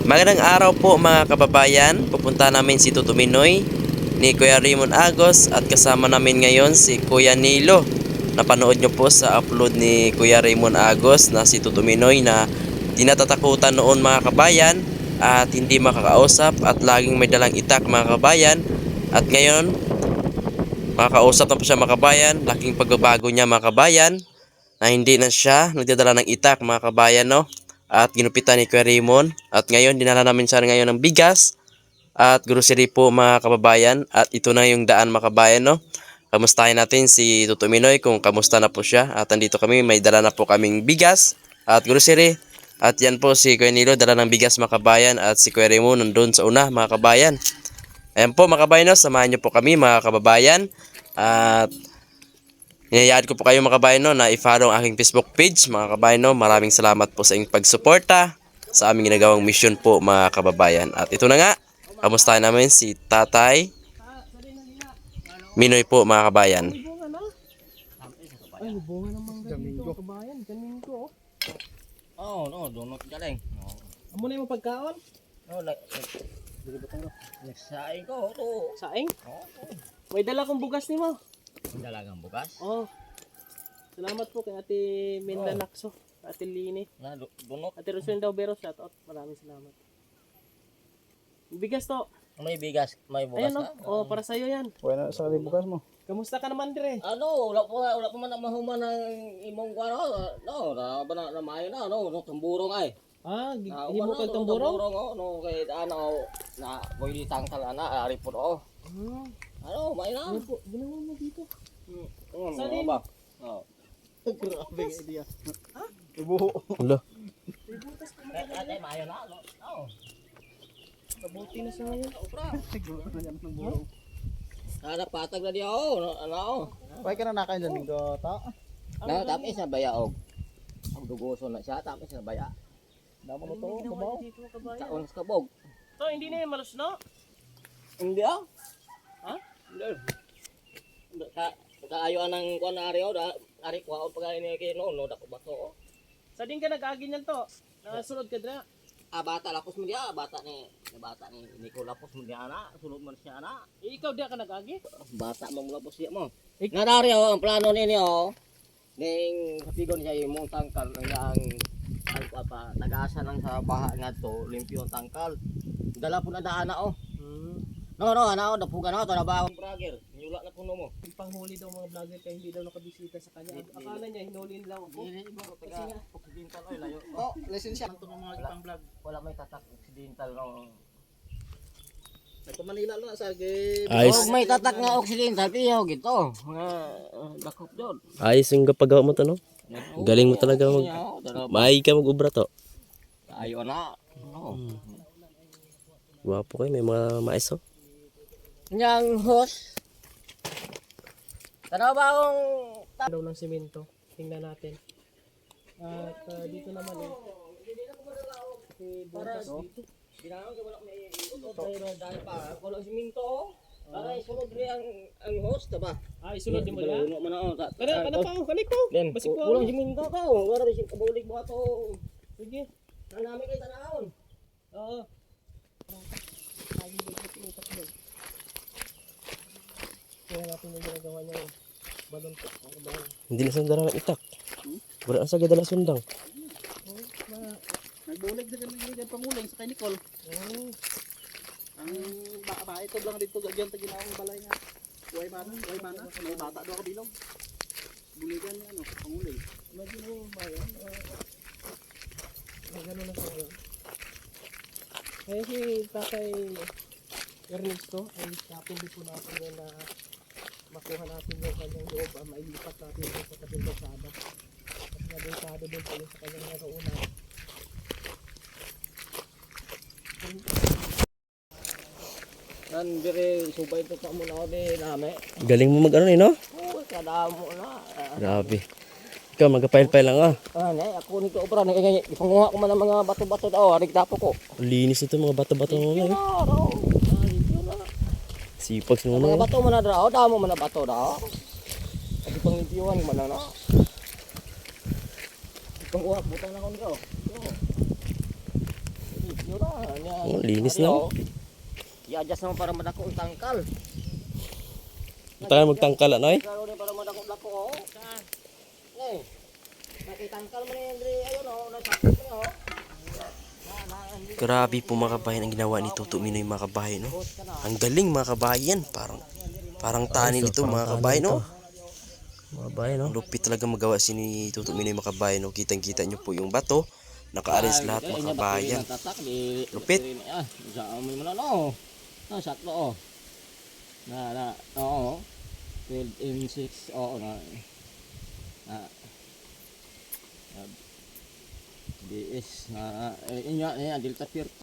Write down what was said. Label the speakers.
Speaker 1: Magandang araw po mga kababayan. Pupunta namin si Tuto Minoy ni Kuya Raymond Agos at kasama namin ngayon si Kuya Nilo. Napanood nyo po sa upload ni Kuya Raymond Agos na si Tuto Minoy na tinatatakutan noon mga kabayan at hindi makakausap at laging may dalang itak mga kabayan. At ngayon, makakausap na po siya mga kabayan. Laking pagbabago niya mga kabayan na hindi na siya nagdadala ng itak mga kabayan no at ginupitan ni Kuya Raymond. At ngayon dinala namin siya ngayon ng bigas at grocery po mga kababayan. At ito na yung daan mga kababayan no? Kamustahin natin si Tuto Minoy kung kamusta na po siya. At andito kami may dala na po kaming bigas at grocery. At yan po si Kuya Nilo dala ng bigas mga kababayan. At si Kuya Raymond nandun sa una mga kababayan. Ayan po mga kababayan no? Samahan niyo po kami mga kababayan. At Inayaan ko po kayo mga kabayan no, na i-follow ang aking Facebook page mga kabayan no. Maraming salamat po sa inyong pagsuporta sa aming ginagawang mission po mga kababayan. At ito na nga, kamustahin namin si Tatay Minoy po mga kabayan.
Speaker 2: Ay, bunga ng mangga dito, kabayan. Ganin ko, oh.
Speaker 3: Oh, no, donut galing. Oh.
Speaker 2: Amo na yung pagkaon.
Speaker 3: No, like, nagsaing ko, to.
Speaker 2: Saing.
Speaker 3: Oh,
Speaker 2: May dala kong bugas ni mo.
Speaker 3: Ang dalagang bukas.
Speaker 2: Oh. Salamat po kay Ate Minda Nakso. Ate Lini.
Speaker 3: Na, do- donut.
Speaker 2: Ate Roswin daw Bero. Shout out. Maraming salamat. Bigas to.
Speaker 3: May bigas, may bugas
Speaker 2: Ayan
Speaker 3: na.
Speaker 2: oh. Oh, para sa'yo yan.
Speaker 4: Wala sa bukas mo.
Speaker 2: Kamusta ka naman dire?
Speaker 3: Ano, wala pa wala pa man ang mahuman ng imong kuano. No, na ba na namayo na no, no tamburong ay.
Speaker 2: Ah, gi-
Speaker 3: Na,
Speaker 2: himo kag? Tamburong
Speaker 3: oh, no kay ano na boy di tangkal ana ari po oh.
Speaker 2: Hmm.
Speaker 3: Ano, may na.
Speaker 2: Ano po? Ginawa mo dito.
Speaker 3: Hmm,
Speaker 2: Sa
Speaker 3: ano
Speaker 2: din?
Speaker 3: ba? Oh.
Speaker 4: Grabe nga idea. Ha? Ibuho.
Speaker 1: Hello.
Speaker 3: Eh, eh, mayo na. no? Oh.
Speaker 2: Kabuti na sa ngayon.
Speaker 3: Obra.
Speaker 4: Siguro na yan ng buho.
Speaker 3: Kada patag na di oh, no, ano oh.
Speaker 4: Pwede ka na nakain dyan dito, ta?
Speaker 3: Na, tapos na baya og. Ang dugoso na siya, tapos na baya.
Speaker 4: Damo na
Speaker 2: Ano
Speaker 4: to,
Speaker 2: dito, kabayan?
Speaker 3: Kaon sa kabog.
Speaker 2: To, hindi na yung malus, no?
Speaker 3: Hindi ah.
Speaker 2: Ha?
Speaker 3: Hindi. Hindi, Ka kaayo anang kuan na ari oh, da ari ko pag ni kay no no dako bato. oh.
Speaker 2: Sa din ka nag-agi niyan to. Nakasunod ka dra.
Speaker 3: Ah bata lapos mo dia, bata ni bata ni Nico lapos mo dia ana, sulod man siya ana.
Speaker 2: Eh, ikaw di ka nag-agi?
Speaker 3: Bata mo lapos dia mo.
Speaker 2: Ik-
Speaker 3: Nadari oh, ang plano ni oh. Ning kapigon siya imong tangkal ang ang pa nag-asa lang sa baha ngadto, limpyo ang tangkal. Dala po na daana oh.
Speaker 2: Hmm.
Speaker 3: No, no, ano, napuga na ako, trabaho. Brother, nyula na puno mo.
Speaker 2: Yung panghuli daw mga vlogger kaya hindi daw nakabisita sa kanya. Akala niya hinuli lang ako.
Speaker 3: Ko, taga, occidental, oy, layo.
Speaker 4: Oh, lisensya. Ito ng mga ipang vlog.
Speaker 3: Wala may tatak, occidental, no.
Speaker 4: Ito Manila lang sa.
Speaker 1: Ayos,
Speaker 3: Oh, may tatak nga occidental, piyaw, gito. Mga, uh, dakop doon.
Speaker 1: ayos yung kapagawa mo to no. Galing mo talaga mag...
Speaker 3: Dalawa.
Speaker 1: Maay ka mag-ubra to.
Speaker 3: Ayaw na. No.
Speaker 1: Gwapo kayo, may mga mais oh.
Speaker 3: Yang host. Tanaw ba akong
Speaker 2: Daw ng simento. Tingnan natin. At ah, dito naman eh. Si Bukas dito.
Speaker 3: Ginagawa ko wala may ito pero dahil pa kulo siminto. Para isunod rin ang ang host ba?
Speaker 2: Ah, isunod din mo yan.
Speaker 3: Uno man ako.
Speaker 2: Kana pa ako, kalik ko. Basik ko.
Speaker 3: kulang siminto to. Wala rin siya kabulig mo ato.
Speaker 2: Sige.
Speaker 3: Nanami kay tanahon.
Speaker 2: Oo. Lagi din ko tinitak doon. Kaya natin yung ginagawa niya yun. Balon ko.
Speaker 1: Hindi na sandara ng itak. Wala na sa gadala sundang.
Speaker 4: Nagbulig na kami dyan panguling sa kay Nicole.
Speaker 2: Oh.
Speaker 4: Ang ba ba ito lang dito dyan ta ginawang balay nga. Buhay mana, buhay mana. May bata do ka bilog. Buligan niya ano, panguling.
Speaker 2: Imagine mo ba yan? Uh, gano'n na siya yun. Kaya si Tatay Ernesto ay kapindi po natin yun na makuha natin yung kanyang loob ah, mailipat natin yun sa tabing kalsada. Kasi nabensado din po sa kanyang naroonan.
Speaker 3: Nan dire subay to ta mo na di nami.
Speaker 1: Galing mo mag ano eh no?
Speaker 3: Oh, kada mo na.
Speaker 1: Grabe. Ikaw, mag-file-file lang ah.
Speaker 3: Ah, ne, ako nito obra ni kay ipanguha ko man ang mga bato-bato daw, arig tapo ko.
Speaker 1: Linis ito mga bata-bata mo
Speaker 3: Yun
Speaker 1: eh.
Speaker 3: na, raw. Ah, yun na.
Speaker 1: Sipag sa
Speaker 3: Mga
Speaker 1: mga
Speaker 3: bato man na daw, damo man na bato daw. Adi pang itiwan man na na. Ipanguha butang na ko nito. Yo. Yun na,
Speaker 5: Oh, linis na.
Speaker 3: oh. I-adjust naman para madako ang tangkal.
Speaker 5: Tagal magtangkala na eh.
Speaker 3: Para madako-dako oh. Eh. Nakitangkal mo na yan, Dre. Ayun oh, nasakit mo oh.
Speaker 5: Grabe po mga kabayan ang ginawa ni Tuto Minoy mga kabayan, no? Ang galing mga kabayan. Parang parang tani nito mga kabayan, no? Mga kabayan, no? Lupit talaga magawa si ni Tuto Minoy mga kabayan, no? Kitang-kita nyo po yung bato. Nakaalis lahat mga kabayan. Lupit.
Speaker 3: Ah. Ah, sakto oh. Na na, oo. 12 in 6, oo na. Ah. Ah, DS na, eh, yun nga, eh, Delta Pier